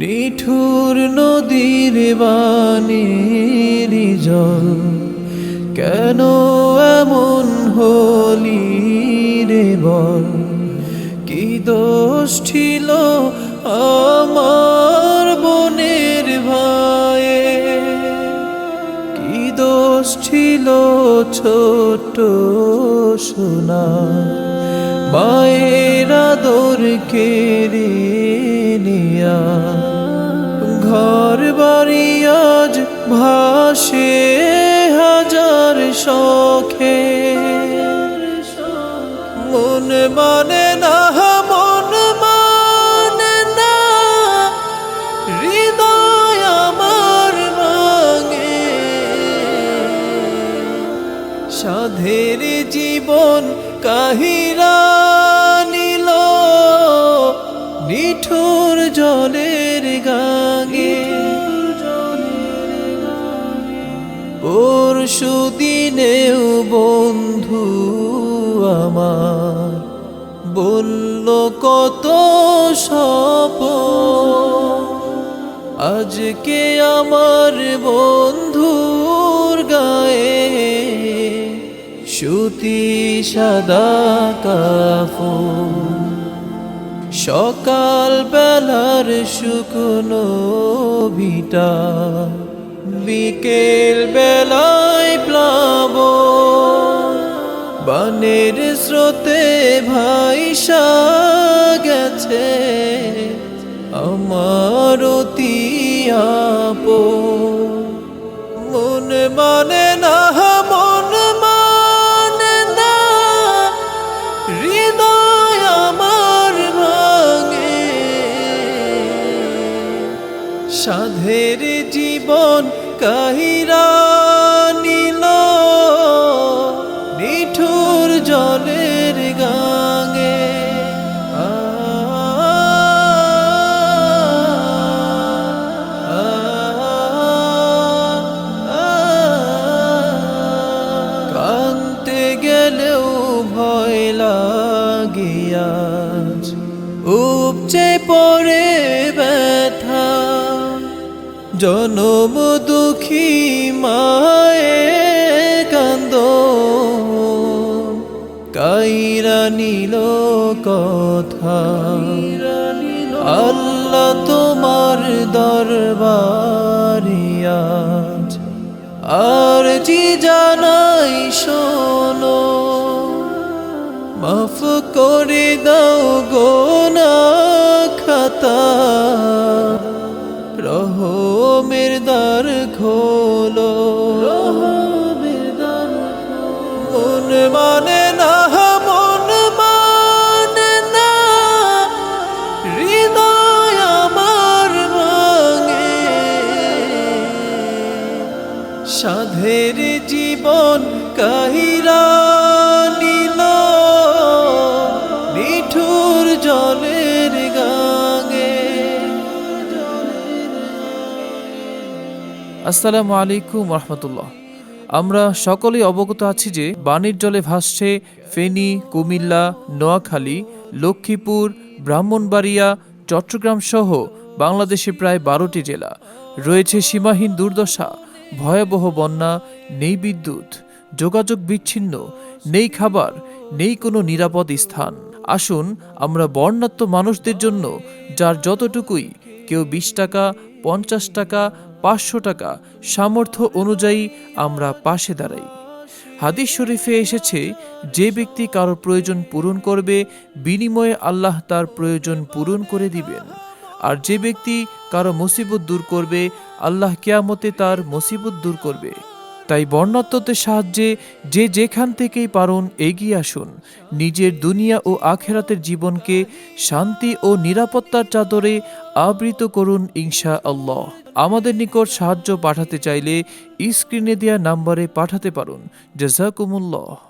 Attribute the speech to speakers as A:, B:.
A: নিঠুর নদীর বাণীর জল, কেন এমন হলি রে বল? কি দোষ ছিল আমার বনের ভাইয়ে কি দোষ ছিল ছোট সোনা, মায়ের আদর কেড়ে নিয়া ঘর বাড়ি আজ ভাসে হাজার শখে। মন মানে না, মন মানে না। হৃদয় আমার ভাঙে। সাধের জীবন কাহিরা নিঠুর জলের গাঙে পরশু দিনেও বন্ধু আমার। বলল, কত সপ আজকে আমার বন্ধুর গায়ে সুতি সাদা কাফো সকাল বেলার শুকনো ভিটা বিকেল বেলায় প্লাব। বানের স্রোতে ভাইসা গেছে আমার অতি আপো মন মন সাধের জীবন কাহিরা নিল নিঠুর জলের গাঙে কানতে গেলেও ভয় লাগিয়াছ উপচে পড়ে ব্যথা জনম দুঃখী মায়ে কান্দ কাইরা নিল কথা। আল্লাহ তোমার দরবারিয়াজ আর জি জানাই শোনো। মাফ করে দাও গোনা খাতা। দ্বার খোলো। মন মানে না, মন মানে না। হৃদয় আমার ভাঙে। সাধের জীবন কাহিরা নিল আসসালামু আলাইকুম রহমতুল্লাহ আমরা সকলেই অবগত আছি যে বাণীর জলে ভাসছে ফেনী, কুমিল্লা, নোয়াখালী, লক্ষ্মীপুর, ব্রাহ্মণবাড়িয়া চট্টগ্রাম সহ বাংলাদেশে প্রায় বারোটি জেলা। রয়েছে সীমাহীন দুর্দশা, ভয়াবহ বন্যা, নেই বিদ্যুৎ, যোগাযোগ বিচ্ছিন্ন, নেই খাবার, নেই কোনো নিরাপদ স্থান। আসুন আমরা বর্ণাত্ম মানুষদের জন্য, যার যতটুকুই, কেউ বিশ টাকা পঞ্চাশ টাকা, পাঁচশো টাকা সামর্থ্য অনুযায়ী আমরা পাশে দাঁড়াই। হাদিস শরীফে এসেছে, যে ব্যক্তি কারও প্রয়োজন পূরণ করবে, বিনিময়ে আল্লাহ তার প্রয়োজন পূরণ করে দিবেন। আর যে ব্যক্তি কারও মুসিবত দূর করবে, আল্লাহ কেয়ামতে তার মুসিবত দূর করবে। তাই বর্ণাত্মতের সাহায্যে যে যেখান থেকেই পারুন এগিয়ে আসুন। নিজের দুনিয়া ও আখেরাতের জীবনকে শান্তি ও নিরাপত্তার চাদরে আবৃত করুন ইনশা আল্লাহ আমাদের নিকট সাহায্য পাঠাতে চাইলে স্ক্রিনে দেওয়া নাম্বারে পাঠাতে পারুন। জাজাকুমুল্লাহ